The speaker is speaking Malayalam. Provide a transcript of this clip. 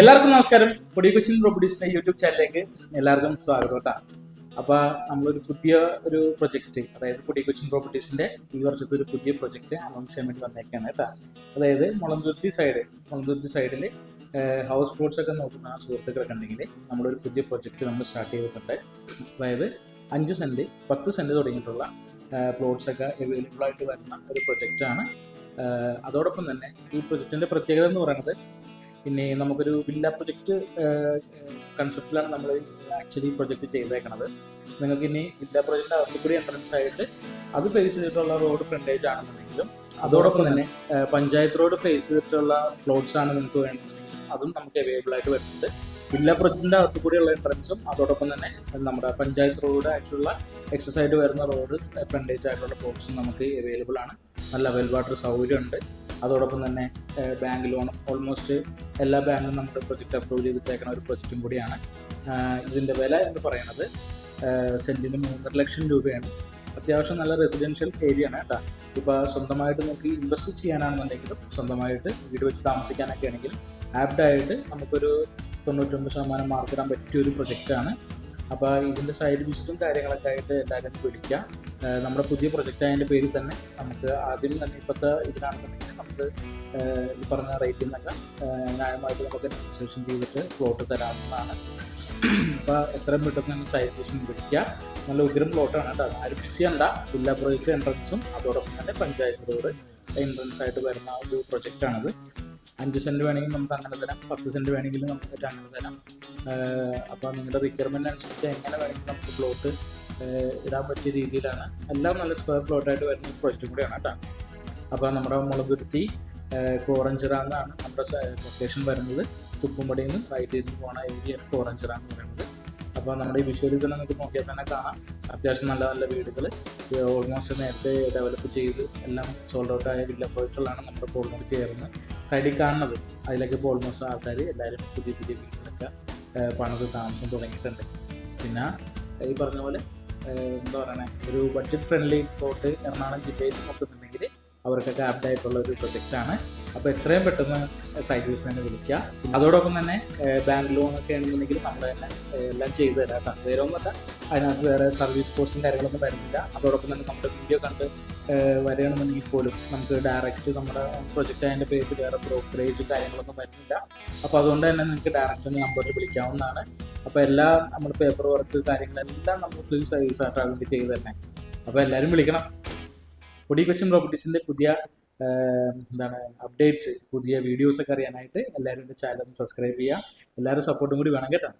എല്ലാവർക്കും നമസ്കാരം. പൊടി കൊച്ചിൻ പ്രോപ്പർട്ടീസിന്റെ യൂട്യൂബ് ചാനലിലേക്ക് എല്ലാവർക്കും സ്വാഗതം കേട്ടോ. അപ്പൊ നമ്മളൊരു പുതിയ ഒരു പ്രൊജക്ട് അതായത് പൊടി കൊച്ചിൻ പ്രോപ്പർട്ടീസിന്റെ ഈ വർഷത്തെ ഒരു പുതിയ പ്രൊജക്ട് അനൗൺസ് ചെയ്യാൻ വേണ്ടി വന്നേക്കാണ് കേട്ടോ. അതായത് മുളന്തുരുത്തി സൈഡ് മുളന്തുരുത്തി സൈഡിൽ ഹൗസ് ബോട്ട്സ് ഒക്കെ നോക്കുന്ന സുഹൃത്തുക്കളൊക്കെ ഉണ്ടെങ്കിൽ നമ്മളൊരു പുതിയ പ്രൊജക്ട് നമ്മൾ സ്റ്റാർട്ട് ചെയ്തിട്ടുണ്ട്. അതായത് അഞ്ച് സെന്റ് പത്ത് സെന്റ് തുടങ്ങിയിട്ടുള്ള പ്ലോട്ട്സ് ഒക്കെ അവൈലബിൾ ആയിട്ട് വരുന്ന ഒരു പ്രൊജക്റ്റാണ് അതോടൊപ്പം തന്നെ ഈ പ്രൊജക്റ്റിന്റെ പ്രത്യേകത എന്ന് പറയുന്നത് പിന്നെ നമുക്കൊരു വില്ല പ്രൊജക്റ്റ് കൺസെപ്റ്റിലാണ് നമ്മൾ ആക്ച്വലി പ്രൊജക്റ്റ് ചെയ്തേക്കണത്. നിങ്ങൾക്ക് ഇനി വില്ല പ്രൊജക്റ്റ് അകത്തുകൂടി എൻട്രൻസ് ആയിട്ട് അത് ഫേസ് ചെയ്തിട്ടുള്ള റോഡ് ഫ്രണ്ടേജ് ആണെന്നുണ്ടെങ്കിലും അതോടൊപ്പം തന്നെ പഞ്ചായത്ത് റോഡ് ഫേസ് ചെയ്തിട്ടുള്ള പ്ലോട്ട്സ് ആണ് നിങ്ങൾക്ക് വേണ്ടത് അതും നമുക്ക് അവൈലബിൾ ആയിട്ട് വരുന്നുണ്ട്. വില്ല പ്രൊജക്റ്റിന്റെ അകത്തു കൂടിയുള്ള എൻട്രൻസും അതോടൊപ്പം തന്നെ നമ്മുടെ പഞ്ചായത്ത് റോഡ് ആയിട്ടുള്ള എക്സസൈഡ് വരുന്ന റോഡ് ഫ്രണ്ടേജ് ആയിട്ടുള്ള പ്ലോട്ട്സും നമുക്ക് അവൈലബിൾ ആണ്. നല്ല വെൽ വാട്ടർ സൗകര്യമുണ്ട്. അതോടൊപ്പം തന്നെ ബാങ്ക് ലോൺ ഓൾമോസ്റ്റ് എല്ലാ ബാങ്കും നമ്മുടെ പ്രൊജക്റ്റ് അപ്രൂവ് ചെയ്തിട്ടേക്കുന്ന ഒരു പ്രൊജക്റ്റും കൂടിയാണ്. ഇതിന്റെ വില എന്ന് പറയുന്നത് സെന്റിന് മൂന്നര ലക്ഷം രൂപയാണ്. അത്യാവശ്യം നല്ല റെസിഡൻഷ്യൽ ഏരിയ ആണ് കേട്ടോ. ഇപ്പോൾ സ്വന്തമായിട്ട് നമുക്ക് ഇൻവെസ്റ്റ് ചെയ്യാനാണെന്നുണ്ടെങ്കിലും സ്വന്തമായിട്ട് വീട് വെച്ച് താമസിക്കാനൊക്കെ ആണെങ്കിലും ആപ്റ്റായിട്ട് നമുക്കൊരു തൊണ്ണൂറ്റൊമ്പത് ശതമാനം മാർക്ക് ഇടാൻ പറ്റിയ ഒരു പ്രൊജക്റ്റാണ് അപ്പോൾ ഇതിന്റെ സൈഡ് വിസിറ്റും കാര്യങ്ങളൊക്കെ ആയിട്ട് എല്ലാവരും വിളിക്കാം നമ്മുടെ പുതിയ പ്രൊജക്റ്റ് അതിന്റെ പേരിൽ തന്നെ നമുക്ക് ആദ്യം തന്നെ ഇപ്പോഴത്തെ ഇതിലാണെന്നുണ്ടെങ്കിൽ നമുക്ക് ഈ പറഞ്ഞ റേറ്റിൽ നിന്നൊക്കെ ന്യായമായിട്ട് നമുക്ക് രജിസ്ട്രേഷൻ ചെയ്തിട്ട് പ്ലോട്ട് തരാവുന്നതാണ്. അപ്പോൾ എത്രയും പെട്ടെന്ന് തന്നെ സൈഡ് ബിസ്റ്റും വിളിക്കുക നല്ല ഉഗ്രം പ്ലോട്ടാണ് കേട്ടോ. ആരും മിസ് ചെയ്യണ്ട. ജില്ലാ പ്രോജക്റ്റ് എൻട്രൻസും അതോടൊപ്പം തന്നെ പഞ്ചായത്ത് റോഡ് എൻട്രൻസ് ആയിട്ട് വരുന്ന ഒരു പ്രൊജക്റ്റാണിത് അഞ്ച് സെന്റ് വേണമെങ്കിൽ നമുക്ക് അങ്ങനെ തരാം. പത്ത് സെന്റ് വേണമെങ്കിൽ നമുക്ക് അങ്ങനെ തരാം. അപ്പോൾ നിങ്ങളുടെ റിക്വയർമെന്റ് അനുസരിച്ച് എങ്ങനെ വേണമെങ്കിൽ നമുക്ക് പ്ലോട്ട് ഇടാൻ പറ്റിയ രീതിയിലാണ്. എല്ലാം നല്ല സ്ക്വയർ പ്ലോട്ടായിട്ട് വരുന്ന പ്രോജക്റ്റും കൂടിയാണ് കേട്ടോ. അപ്പോൾ നമ്മുടെ മുളകുരുത്തി കോറഞ്ചിറ എന്നാണ് നമ്മുടെ ലൊക്കേഷൻ വരുന്നത്. തുപ്പുംപടിയിൽ നിന്ന് റൈറ്റ് ചെയ്ത് പോണ ഏരിയ കോറഞ്ചിറ എന്ന് പറയുന്നത്. അപ്പോൾ നമ്മുടെ ഈ വിഷ്വലിൽ തന്നെ നിങ്ങൾക്ക് നോക്കിയാൽ തന്നെ കാണാം. അത്യാവശ്യം നല്ല നല്ല വീടുകൾ ഓൾമോസ്റ്റ് നേരത്തെ ഡെവലപ്പ് ചെയ്ത് എല്ലാം സോൾഡ് ഔട്ട് ആയ വില്ല പ്രോജക്റ്റുകളാണ് നമ്മുടെ പോളിനോട് ചേർന്ന് സൈഡിൽ കാണുന്നത്. അതിലൊക്കെ ഇപ്പോൾ ഓൾമോസ്റ്റ് ആൾക്കാർ എല്ലാവരും പുതിയ പുതിയ വീടുകളൊക്കെ പണിത് താമസം തുടങ്ങിയിട്ടുണ്ട്. പിന്നെ ഈ പറഞ്ഞ പോലെ എന്താ പറയണേ ഒരു ബഡ്ജറ്റ് ഫ്രണ്ട്ലി പോട്ട് എറണാകുളം ജില്ലയിൽ നോക്കുന്നുണ്ടെങ്കിൽ അവർക്കൊക്കെ ആപ്റ്റായിട്ടുള്ള ഒരു പ്രൊജക്റ്റാണ് അപ്പോൾ എത്രയും പെട്ടെന്ന് സൈറ്റ് തന്നെ വിളിക്കുക. അതോടൊപ്പം തന്നെ ബാങ്ക് ലോൺ ഒക്കെ ആണെന്നുണ്ടെങ്കിൽ നമ്മൾ തന്നെ എല്ലാം ചെയ്തു തരാം. കേട്ടോ വേറെ ഒന്നുമല്ല അതിനകത്ത് വേറെ സർവീസ് കോസ്റ്റും കാര്യങ്ങളൊന്നും വരുന്നില്ല. അതോടൊപ്പം തന്നെ നമ്മുടെ വീഡിയോ കണ്ട് വരികയാണെന്നുണ്ടെങ്കിൽ പോലും നമുക്ക് ഡയറക്റ്റ് നമ്മുടെ പ്രൊജക്റ്റ് അതിന്റെ പേരിൽ വേറെ ബ്രോക്കറേജ് കാര്യങ്ങളൊന്നും വരുന്നില്ല. അപ്പോൾ അതുകൊണ്ട് തന്നെ നിങ്ങൾക്ക് ഡയറക്റ്റ് നമ്പറിൽ വിളിക്കാവുന്നതാണ്. അപ്പോൾ എല്ലാ നമ്മുടെ പേപ്പർ വർക്ക് കാര്യങ്ങളെല്ലാം നമ്മൾ ഫ്രീ സർവീസ് ആയിട്ട് അതിന്റെ ചെയ്ത് തന്നെ അപ്പോൾ എല്ലാവരും വിളിക്കണം. പൊടി കൊച്ചിൻ പ്രോപ്പർട്ടീസിന്റെ പുതിയ എന്താണ് അപ്ഡേറ്റ്സ് പുതിയ വീഡിയോസ് ഒക്കെ അറിയാനായിട്ട് എല്ലാവരും എന്റെ ചാനൽ സബ്സ്ക്രൈബ് ചെയ്യുക. എല്ലാവരും സപ്പോർട്ടും കൂടി വേണം കേട്ടോ.